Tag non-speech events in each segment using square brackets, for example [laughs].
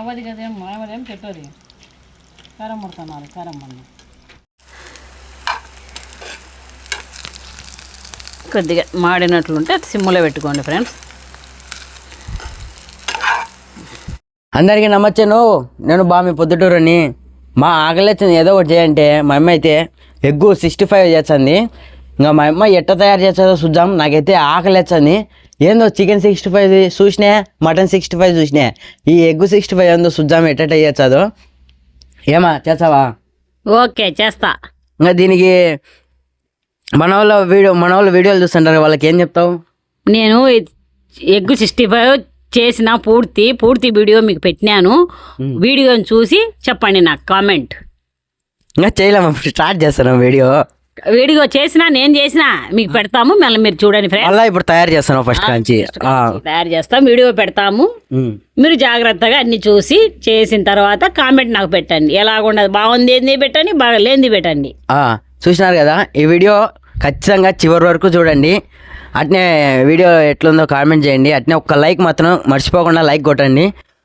అవ్వదు కదేం ఏం పెట్టదు. కారం పడుతున్నారు కారం మన్ను కొద్దిగా మాడినట్లుంటే సిమ్లో పెట్టుకోండి ఫ్రెండ్స్. అందరికీ నమ్మచ్చాను నేను బామి పొద్దుటూరుని. మా ఆకలిచ్చింది ఏదో ఒకటి చేయంటే మా అమ్మ అయితే ఎగ్గు సిక్స్టీ ఫైవ్ చేస్తుంది. ఇంకా మా అమ్మ ఎట్ట తయారు చేస్తుందో చూద్దాం. నాకైతే ఆకలిచ్చింది ఏందో చికెన్ సిక్స్టీ ఫైవ్ చూసినా మటన్ సిక్స్టీ ఫైవ్ చూసినా ఈ ఎగ్గు సిక్స్టీ ఫైవ్ ఏందో చూద్దాం ఎట్ట చేస్తుందో ఏమా చేస్తావా? ఓకే చేస్తా. ఇంకా దీనికి మన వాళ్ళ వీడియో మన వాళ్ళ వీడియోలు చూస్తుంటారు వాళ్ళకి ఏం చెప్తావు? నేను ఎగ్ సిక్స్టీ ఫైవ్ చేసిన పూర్తి పూర్తి వీడియో మీకు పెట్టినాను. వీడియోని చూసి చెప్పండి నాకు కామెంట్. ఇంకా చేయలేము స్టార్ట్ చేస్తాను వీడియో. వీడియో చేసినా నేను చేసినా మీకు పెడతాము. మళ్ళీ మీరు చూడండి ఫ్రెండ్స్ మళ్ళీ ఇప్పుడు తయారు చేస్తాను ఫస్ట్ నుంచి. తయారు చేస్తాం వీడియో పెడతాము. మీరు జాగ్రత్తగా అన్ని చూసి చేసిన తర్వాత కామెంట్ నాకు పెట్టండి. ఎలాగుండదు బాగుంది ఏంది పెట్టండి బాగా లేనిది పెట్టండి. చూసినారు కదా ఈ వీడియో ఖచ్చితంగా చివరి వరకు చూడండి. అట్నే వీడియో ఎట్లుందో కామెంట్ చేయండి. అట్నే ఒక్క లైక్ మాత్రం మర్చిపోకుండా లైక్ కొట్టండి.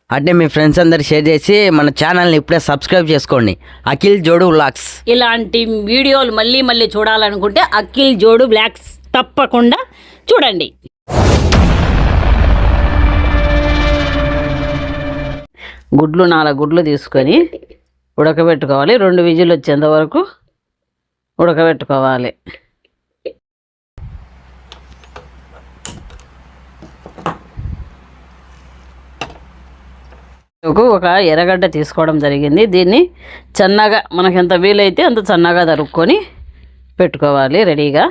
అంటే మీ ఫ్రెండ్స్ అందరు షేర్ చేసి మన ఛానల్ని ఇప్పుడే సబ్స్క్రైబ్ చేసుకోండి. అఖిల్ జోడు వ్లాగ్స్. ఇలాంటి వీడియోలు మళ్ళీ మళ్ళీ చూడాలనుకుంటే అఖిల్ జోడు బ్లాక్స్ తప్పకుండా చూడండి. గుడ్లు నాలుగు గుడ్లు తీసుకొని ఉడకబెట్టుకోవాలి. రెండు విజిల్ వచ్చేంత వరకు ఉడకబెట్టుకోవాలి. ఒక ఎర్రగడ్డ తీసుకోవడం జరిగింది. దీన్ని సన్నగా మనకి ఎంత వీలైతే అంత సన్నగా తరుక్కొని పెట్టుకోవాలి రెడీగా.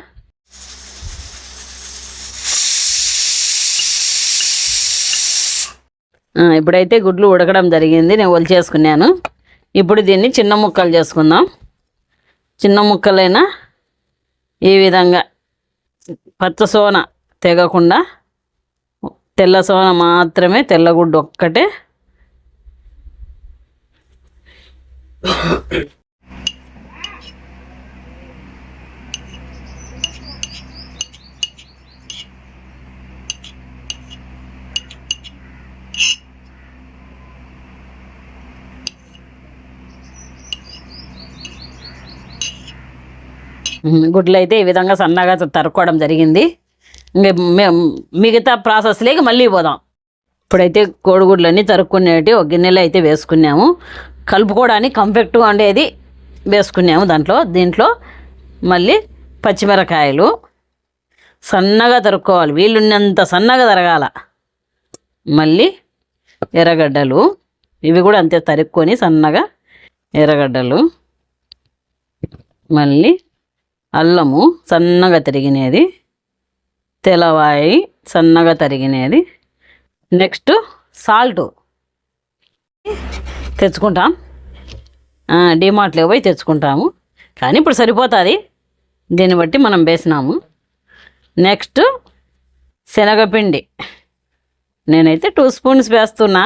ఇప్పుడైతే గుడ్లు ఉడకడం జరిగింది. నేను ఒలిచేసుకున్నాను ఇప్పుడు దీన్ని చిన్న ముక్కలు చేసుకుందాం. చిన్న ముక్కలైనా ఈ విధంగా పచ్చ సోన తెగకుండా తెల్ల సోన మాత్రమే తెల్లగుడ్డు ఒక్కటే గుడ్లు అయితే ఈ విధంగా సన్నగా తరుక్కోవడం జరిగింది. ఇంక మిగతా ప్రాసెస్లోకి మళ్ళీ పోదాం. ఇప్పుడైతే కోడిగుడ్లన్నీ తరుక్కునేటి ఒక గిన్నెలో అయితే వేసుకున్నాము. కలుపుకోవడానికి కంఫెక్ట్గా ఉండేది వేసుకున్నాము దాంట్లో. దీంట్లో మళ్ళీ పచ్చిమిరకాయలు సన్నగా తరుక్కోవాలి. వీళ్ళున్నంత సన్నగా తరగాల. మళ్ళీ ఎర్రగడ్డలు. ఇవి కూడా అంతే తరుక్కొని సన్నగా ఎర్రగడ్డలు. మళ్ళీ అల్లము సన్నగా తరిగినది. తెల్లవాయి సన్నగా తరిగినది. Next salt. తెచ్చుకుంటాం. డిమార్ట్లో పోయి తెచ్చుకుంటాము. కానీ ఇప్పుడు సరిపోతుంది. దీన్ని బట్టి మనం వేసినాము. నెక్స్ట్ శనగపిండి. నేనైతే టూ స్పూన్స్ వేస్తున్నా.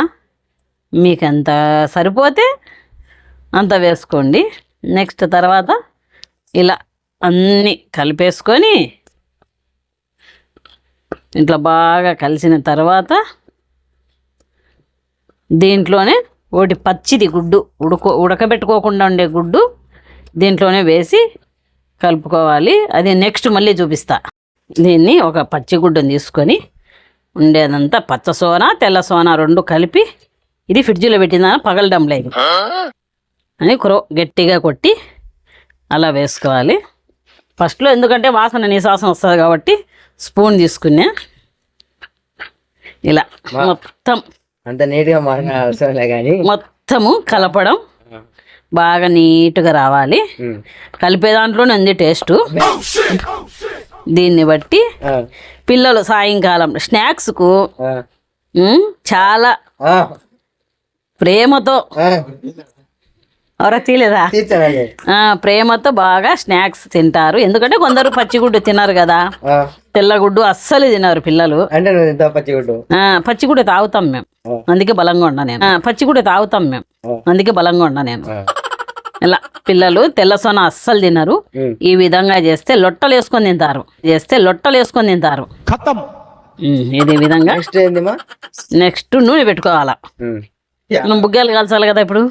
మీకు ఎంత సరిపోతే అంత వేసుకోండి. నెక్స్ట్ తర్వాత ఇలా అన్నీ కలిపేసుకొని ఇట్లా బాగా కలిసిన తర్వాత దీంట్లోనే ఒకటి పచ్చిది గుడ్డు ఉడుకో ఉడకబెట్టుకోకుండా ఉండే గుడ్డు దీంట్లోనే వేసి కలుపుకోవాలి. అది నెక్స్ట్ మళ్ళీ చూపిస్తా. దీన్ని ఒక పచ్చి గుడ్డుని తీసుకొని ఉండేదంతా పచ్చ సోన తెల్ల సోన రెండు కలిపి ఇది ఫ్రిడ్జ్లో పెట్టిందా పగలడం లేదు అని కురో గట్టిగా కొట్టి అలా వేసుకోవాలి. ఫస్ట్లో ఎందుకంటే వాసన నిశ్వాసం వస్తుంది కాబట్టి స్పూన్ తీసుకున్నా. ఇలా మొత్తం అంత నీట్గా అవసరం కానీ మొత్తము కలపడం బాగా నీట్గా రావాలి. కలిపే దాంట్లోనే ఉంది టేస్ట్. [laughs] దీన్ని బట్టి పిల్లలు సాయంకాలం స్నాక్స్కు చాలా ప్రేమతో ఎవరో ఆ ప్రేమతో బాగా స్నాక్స్ తింటారు. ఎందుకంటే కొందరు పచ్చిగుడ్డు తిన్నారు కదా. తెల్లగుడ్డు అస్సలు తినరు పిల్లలు. అంటే పచ్చిగుడ్డు? పచ్చిగుడ్డు తాగుతాం మేము. అందుకే బలంగా ఉన్నా నేను. పచ్చిగుడ్డు తాగుతాం మేము. అందుకే బలంగా ఉండ నేను. ఇలా పిల్లలు తెల్ల సొన అస్సలు తినరు. ఈ విధంగా చేస్తే లొట్టలు వేసుకొని తింటారు. చేస్తే లొట్టలు వేసుకొని తింటారు. ఇది విధంగా. నెక్స్ట్ నూనె పెట్టుకోవాలా. నువ్వు బుగ్గాలు కాల్చాలి కదా ఇప్పుడు?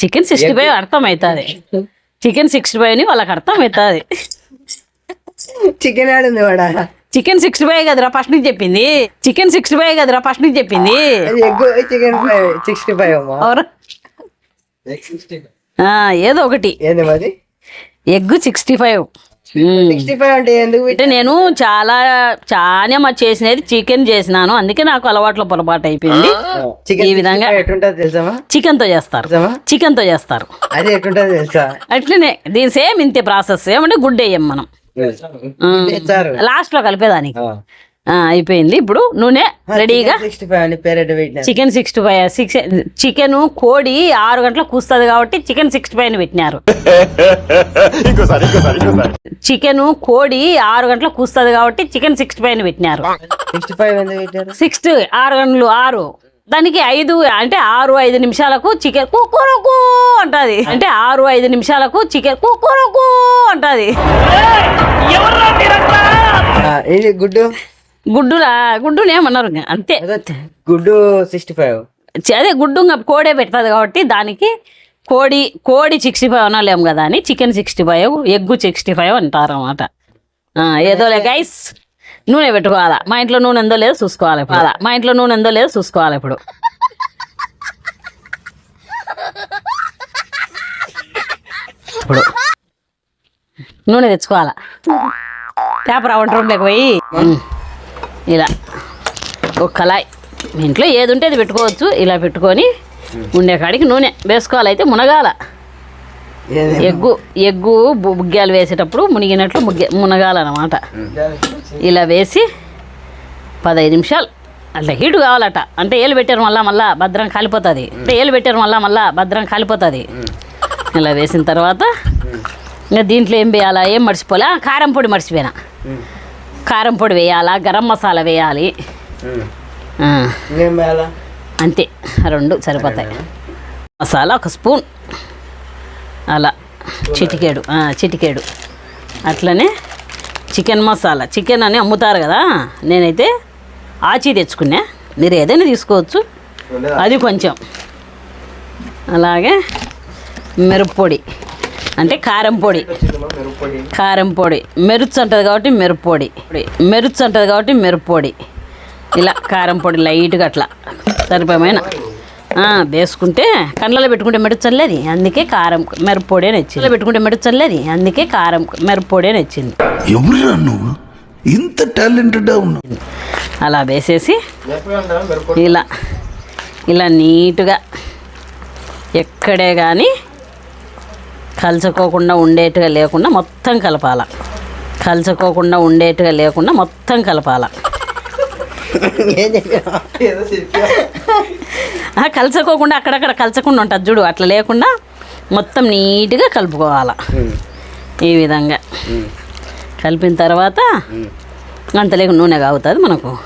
చికెన్ సిక్స్టీ ఫైవ్ అర్థం అవుతుంది చికెన్ సిక్స్టీ ఫైవ్ అని వాళ్ళకి అర్థం అవుతుంది చికెన్ ఆడింది వాడా? చికెన్ సిక్స్టీ ఫైవ్ కదరా ఫస్ట్ నుంచి చెప్పింది? చికెన్ సిక్స్టీ ఫైవ్ కదరా ఫస్ట్ నుంచి చెప్పింది? Egg chicken five sixty five. ఏదో ఒకటి. ఏంది మరి? Egg sixty five. Sixty five అంటే ఎందుకు అంటే నేను చాలా చాలా మా చేసినది చికెన్ చేసినాను. అందుకే నాకు అలవాట్లో పొరపాటు అయిపోయింది. చికెన్ ఈ విధంగా తెలుసామా చికెన్తో చేస్తారు. తెలుసామా చికెన్తో చేస్తారు. అది ఎట్టుంటది తెలుసా? అట్లనే దీని సేమ్ ఇంతే ప్రాసెస్. ఏమంటే గుడ్ వేయం మనం. ఇచ్చారు లాస్ట్లో కలిపేదానికి. ఆ, అయిపోయింది. ఇప్పుడు నూనె రెడీగా chicken sixty five six chicken కోడి ఆరు గంటలకు కూస్తుంది కాబట్టి చికెన్ సిక్స్టీ ఫైవ్ పెట్టినారు. చికెన్ కోడి ఆరు గంటలకు కూస్తుంది కాబట్టి చికెన్ సిక్స్టీ ఫైవ్ పెట్టినారు. సిక్స్టీ ఆరు గంటలు ఆరు. దానికి ఐదు అంటే ఆరు ఐదు నిమిషాలకు చికెన్ కుక్కురుకు అంటది. అంటే ఆరు ఐదు నిమిషాలకు చికెన్ కుక్కురుకు అంటది. ఆ, ఇది గుడ్డు? గుడ్డులా గుడ్డుని ఏమన్నారు ఇంకా? అంతే. గుడ్డు సిక్స్టీ ఫైవ్ అదే గుడ్డు ఇంకా కోడే పెడుతుంది కాబట్టి దానికి కోడి కోడి సిక్స్టీ ఫైవ్ అనలేము కదా అని chicken sixty five egg sixty five అంటారు అనమాట ఏదోలే గైస్ నూనె పెట్టుకోవాలా. మా ఇంట్లో నూనె ఎందో లేదో చూసుకోవాలి ఇప్పుడు అలా మా ఇంట్లో నూనె ఎందో లేదో చూసుకోవాలి ఇప్పుడు. ఇప్పుడు నూనె తెచ్చుకోవాలా. పేపర్ వంట రూమ్లోకి పోయి. ఇలా ఒక కళాయి. ఇంట్లో ఏది ఉంటే అది పెట్టుకోవచ్చు. ఇలా పెట్టుకొని ఉండే కాడికి నూనె వేసుకోవాలి అయితే మునగాల ఎగ్గు ఎగ్గు బుగ్గాలు వేసేటప్పుడు మునిగినట్లు ముగ్గ మునగాలన్నమాట ఇలా వేసి పదహైదు నిమిషాలు. అట్లా హీట్ కావాలట. అంటే ఏలు పెట్టారు మళ్ళా మళ్ళా భద్రం కాలిపోతుంది. అంటే ఏలు పెట్టారు మళ్ళా మళ్ళా భద్రం కాలిపోతుంది. ఇలా వేసిన తర్వాత ఇంకా దీంట్లో ఏం వేయాలా? ఏం మర్చిపోలే? కారం పొడి మర్చిపోయినా. కారం పొడి వేయాలా గరం మసాలా వేయాలి. అంతే రెండు సరిపోతాయి. మసాలా ఒక స్పూన్. అలా చిటికేడు చిటికేడు. అట్లనే చికెన్ మసాలా. చికెన్ అని అమ్ముతారు కదా నేనైతే ఆచి తెచ్చుకున్నా. మీరు ఏదైనా తీసుకోవచ్చు. అది కొంచెం. అలాగే మిరప్పొడి. అంటే కారం పొడి. కారం పొడి. మెరుచు అంటది కాబట్టి మిరప్పొడి మెరుచు అంటది కాబట్టి మిరప్పొడి ఇలా కారం పొడి లైట్గా అట్లా. సరిపోమైన ఆ, వేసుకుంటే కళ్ళలో పెట్టుకుంటే మెరుచల్లేది అందుకే కారం మిరప్పొడి అని వచ్చింది. పెట్టుకుంటే మెరుచల్లేది అందుకే కారం మిరప్పొడి అని వచ్చింది. నువ్వు? ఇంత టాలెంటెడ్ అలా వేసేసి ఇలా ఇలా నీట్గా ఎక్కడే కానీ కలుచుకోకుండా ఉండేట్టుగా లేకుండా మొత్తం కలపాల. కలుచుకోకుండా ఉండేట్టుగా లేకుండా మొత్తం కలపాల. కలుసుకోకుండా అక్కడక్కడ కలచకుండా ఉంటుంది చూడు అట్లా లేకుండా మొత్తం నీట్గా కలుపుకోవాలి. ఈ విధంగా. కలిపిన తర్వాత అంతలేక నూనె కాగుతుంది మనకు.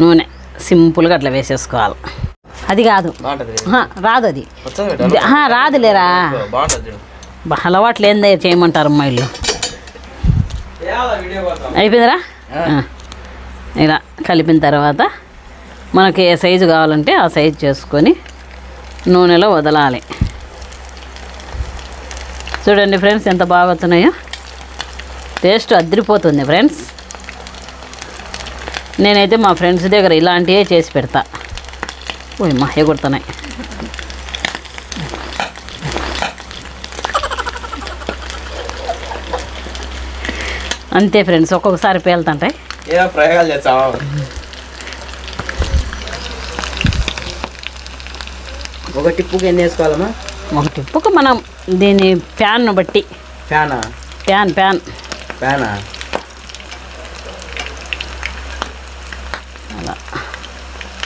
నూనె సింపుల్గా అట్లా వేసేసుకోవాలి. అది కాదు. రాదు అది. రాదులేరా? అలవాట్లు ఏందే చేయమంటారు అమ్మా ఇల్లు అయిపోయిందిరా. ఇలా కలిపిన తర్వాత మనకి ఏ సైజు కావాలంటే ఆ సైజు చేసుకొని నూనెలో వదలాలి. చూడండి ఫ్రెండ్స్ ఎంత బాగా వస్తున్నాయో. టేస్ట్ అదిరిపోతుంది ఫ్రెండ్స్. నేనైతే మా ఫ్రెండ్స్ దగ్గర ఇలాంటివే చేసి పెడతా. ఓయ్ మా ఎగురుతున్నాయి. అంతే ఫ్రెండ్స్ ఒక్కొక్కసారి పేలుతుంటాయి. ఏదో ప్రయోగాలు చేస్తావా? ఒక టిప్పుకి ఎన్ని వేసుకోవాలమ్మా? ఒక టిప్పుకు మనం దీని ప్యాన్ను బట్టి. ఫ్యానా? ప్యాన్ ప్యాన్ ఫ్యానా?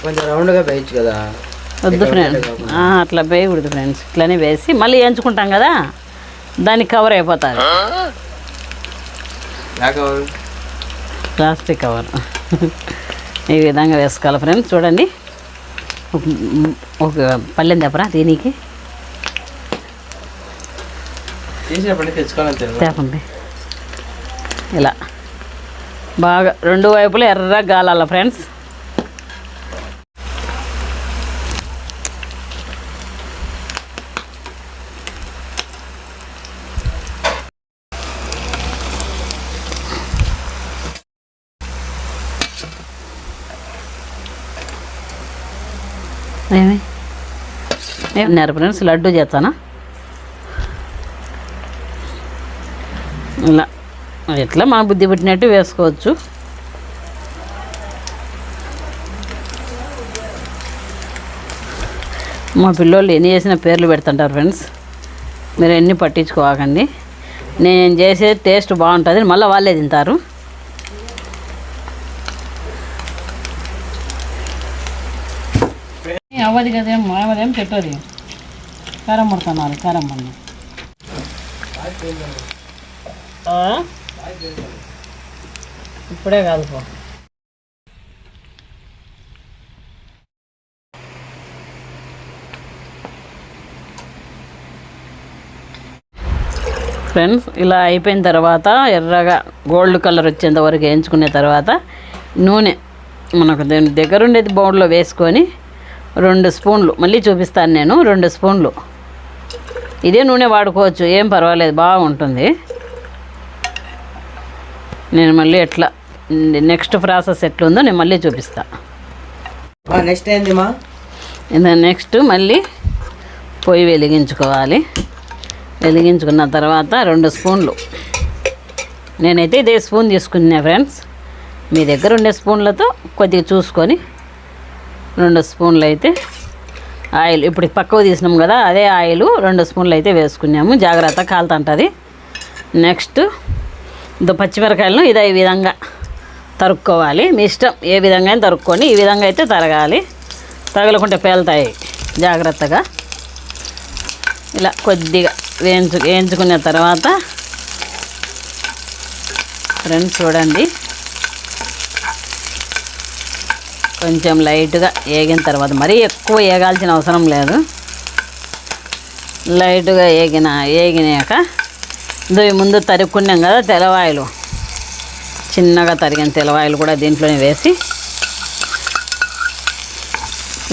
కొంచెం రౌండ్గా వేయచ్చు కదా. వద్దు ఫ్రెండ్స్. అట్లా వేయకూడదు ఫ్రెండ్స్. ఇట్లనే వేసి మళ్ళీ వేయించుకుంటాం కదా దానికి కవర్ అయిపోతుంది. ప్లాస్టిక్ కవర్ [laughs] ఈ విధంగా వేసుకోవాలి ఫ్రెండ్స్ చూడండి. ఒక- పల్లెం తెప్పరా దీనికి? తేపండి ఇలా. బాగా రెండు వైపులా ఎర్రగా గాలాల ఫ్రెండ్స్ ఏమి ఏమన్నారు ఫ్రెండ్స్ లడ్డు చేస్తానా? ఇలా. ఎట్లా మా బుద్ధి పుట్టినట్టు వేసుకోవచ్చు. మా పిల్లోళ్ళు ఎన్ని చేసిన పేర్లు పెడుతుంటారు ఫ్రెండ్స్. మీరు ఎన్ని పట్టించుకోకండి. నేను చేసే టేస్ట్ బాగుంటుంది మళ్ళీ వాళ్ళే తింటారు. అవ్వదు కదేం మావదేం పెట్టది. కారం పడుతున్నారు కారం పండు ఇప్పుడే కాదు పో. ఫ్రెండ్స్ ఇలా అయిపోయిన తర్వాత ఎర్రగా గోల్డ్ కలర్ వచ్చేంత వరకు వేయించుకునే తర్వాత నూనె మనకు దగ్గరుండేది దగ్గర బౌల్లో వేసుకొని రెండు స్పూన్లు. మళ్ళీ చూపిస్తాను నేను. రెండు స్పూన్లు. ఇదే నూనె వాడుకోవచ్చు. ఏం పర్వాలేదు. బాగుంటుంది. నేను మళ్ళీ ఎట్లా నెక్స్ట్ ప్రాసెస్ ఎట్లుందో నేను మళ్ళీ చూపిస్తా. నెక్స్ట్ ఏంది మా? ఇంకా నెక్స్ట్ మళ్ళీ పొయ్యి వెలిగించుకోవాలి. వెలిగించుకున్న తర్వాత రెండు స్పూన్లు. నేనైతే ఇదే స్పూన్ తీసుకున్నా ఫ్రెండ్స్. మీ దగ్గర ఉండే స్పూన్లతో కొద్దిగా చూసుకొని రెండు స్పూన్లు అయితే ఆయిల్. ఇప్పుడు పక్కకు తీసినాం కదా అదే ఆయిల్ రెండు స్పూన్లు అయితే వేసుకున్నాము. జాగ్రత్త కాలుతుంటుంది. నెక్స్ట్ ఇది పచ్చిమిరకాయలను ఇదే ఈ విధంగా తరుక్కోవాలి. మీ ఇష్టం ఏ విధంగా అయినా తరుక్కొని ఈ విధంగా అయితే తరగాలి. తగలకుంటే పేలుతాయి. జాగ్రత్తగా. ఇలా కొద్దిగా వేయించు వేయించుకున్న తర్వాత ఫ్రెండ్స్ చూడండి. కొంచెం లైట్గా వేగిన తర్వాత మరీ ఎక్కువ వేగాల్సిన అవసరం లేదు. లైట్గా వేగిన వేగినాక ఇదో ముందు తరుక్కున్నాం కదా తెలవాయలు చిన్నగా తరిగిన తెలవాయలు కూడా దీంట్లోనే వేసి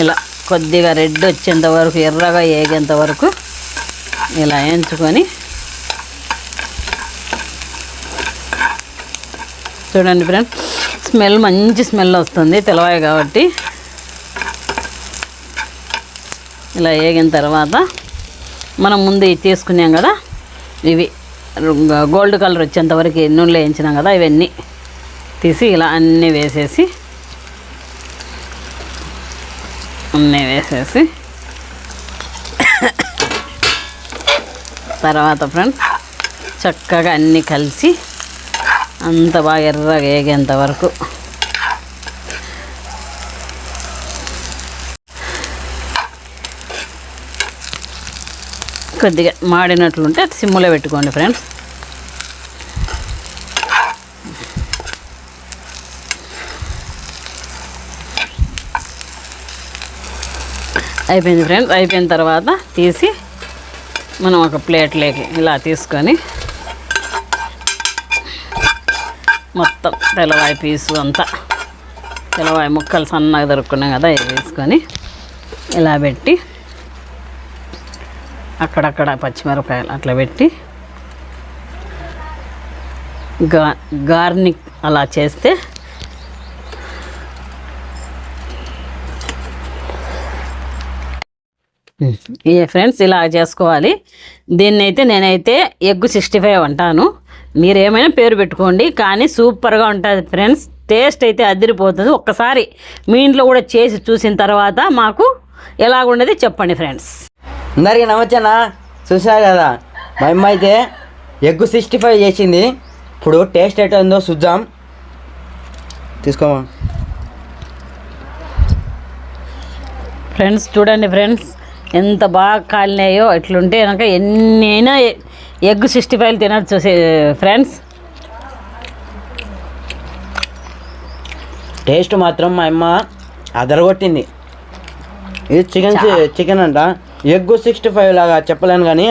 ఇలా కొద్దిగా రెడ్ వచ్చేంత వరకు ఎర్రగా వేగేంత వరకు ఇలా వేయించుకొని చూడండి ఫ్రెండ్స్. స్మెల్ మంచి స్మెల్ వస్తుంది తెలవాయి కాబట్టి. ఇలా వేగిన తర్వాత మనం ముందు తీసుకున్నాం కదా ఇవి గోల్డ్ కలర్ వచ్చేంతవరకు నూనె వేయించినాం కదా ఇవన్నీ తీసి ఇలా అన్నీ వేసేసి అన్నీ వేసేసి తర్వాత ఫ్రెండ్స్ చక్కగా అన్నీ కలిసి అంత బాగా ఎర్రగా వేగేంత వరకు. కొద్దిగా మాడినట్లుంటే సిమ్ములో పెట్టుకోండి ఫ్రెండ్స్. అయిపోయింది ఫ్రెండ్స్. అయిపోయిన తర్వాత తీసి మనం ఒక ప్లేట్లోకి ఇలా తీసుకొని మొత్తం తెల్లవాయ పీసు అంతా. తెల్లవాయ ముక్కలు సన్నగా దొరుకున్నాం కదా ఇవి వేసుకొని ఇలా పెట్టి అక్కడక్కడ పచ్చిమిరపకాయలు అట్లా పెట్టి గా గార్నిక్ అలా చేస్తే ఏ ఫ్రెండ్స్ ఇలా చేసుకోవాలి. దీన్ని అయితే నేనైతే ఎగ్ సిక్స్టీ ఫైవ్ అంటాను. మీరు ఏమైనా పేరు పెట్టుకోండి కానీ సూపర్గా ఉంటుంది ఫ్రెండ్స్. టేస్ట్ అయితే అదిరిపోతుంది. ఒక్కసారి మీ ఇంట్లో కూడా చేసి చూసిన తర్వాత మాకు ఎలాగుండేది చెప్పండి ఫ్రెండ్స్. అందరికీ నమస్తేనా చూసా కదా మా అమ్మ అయితే ఎగ్ సిక్స్టీ ఫైవ్ చేసింది. ఇప్పుడు టేస్ట్ ఎట్లా ఉందో చూద్దాం. తీసుకోమా? ఫ్రెండ్స్ చూడండి ఫ్రెండ్స్ ఎంత బాగా కాలినాయో ఎట్లుంటే కనుక ఎన్నైనా ఎగ్ సిక్స్టీ ఫైవ్ తినచ్చు ఫ్రెండ్స్. టేస్ట్ మాత్రం మా అమ్మ అదరగొట్టింది. ఇది చికెన్ చికెన్ అంట. ఎగ్ సిక్స్టీ ఫైవ్ లాగా చెప్పలేను కానీ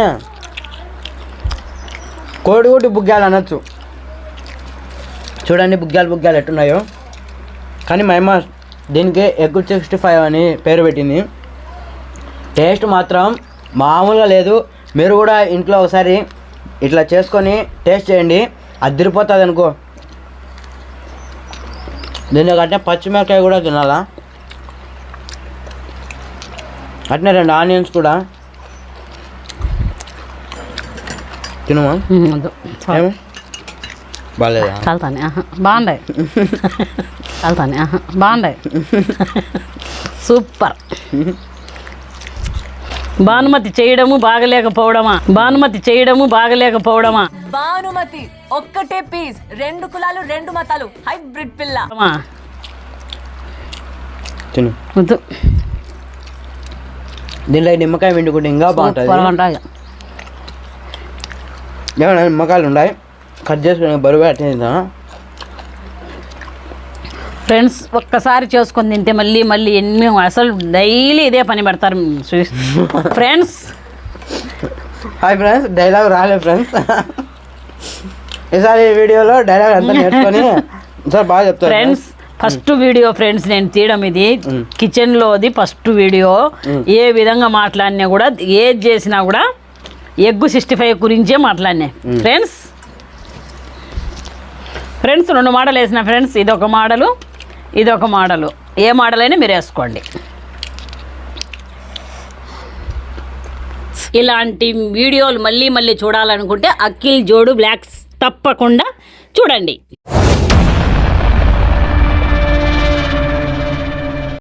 కోడిగుడ్డు బుగ్గాలు అనొచ్చు. చూడండి బుగ్గాలు బుగ్గాలు ఎట్టున్నాయో. కానీ మా అమ్మ దీనికి ఎగ్ సిక్స్టీ ఫైవ్ అని పేరు పెట్టింది. టేస్ట్ మాత్రం మామూలుగా లేదు. మీరు కూడా ఇంట్లో ఒకసారి ఇట్లా చేసుకొని టేస్ట్ చేయండి. అదిరిపోతుంది అనుకో దీనికంటే పచ్చిమిరకాయ కూడా తినాలా? అట్నే రెండు ఆనియన్స్ కూడా. తినమా? బాగాలేదా కలుతానే. బాగుండాయి. [laughs] [laughs] సూపర్. భానుమతి చేయడము బాగలేకపోవడమా? భానుమతి చేయడము బాగలేకపోవడమా? భానుమతి ఒక్కటే పీస్ రెండు కులాలు రెండు మతాలు హైబ్రిడ్ పిల్ల. తిను. వద్దు. ఈ నిమ్మకాయ పిండుకుంటే ఇంకా బాగుంటుంది. నిమ్మకాయలు ఉన్నాయి కట్ చేసుకుని బరువు అట్టే తింటాం ఫ్రెండ్స్ ఒక్కసారి చేసుకొని తింటే మళ్ళీ మళ్ళీ ఎన్ని అసలు డైలీ ఇదే పని పెడతారు ఫ్రెండ్స్. హాయ్ ఫ్రెండ్స్ డైలాగ్ రాలే ఫ్రెండ్స్. ఈసారి ఈ వీడియోలో డైలాగ్ అంతా నేర్చుకొని సార్ బాగా చెప్తారు ఫ్రెండ్స్ ఫస్ట్ వీడియో ఫ్రెండ్స్ నేను తీయడం ఇది. కిచెన్ లోది ఫస్ట్ వీడియో. ఏ విధంగా మాట్లాడినా కూడా ఏది చేసినా కూడా ఎగ్గు సిక్స్టీ ఫైవ్ గురించే మాట్లాడినా. ఫ్రెండ్స్. ఫ్రెండ్స్ రెండు మోడల్ వేసిన ఫ్రెండ్స్ ఇది ఒక మోడలు ఇది ఒక మోడలు. ఏ మోడల్ అయినా మీరు వేసుకోండి. ఇలాంటి వీడియోలు మళ్ళీ మళ్ళీ చూడాలనుకుంటే అఖిల్ జోడు బ్లాక్స్ తప్పకుండా చూడండి.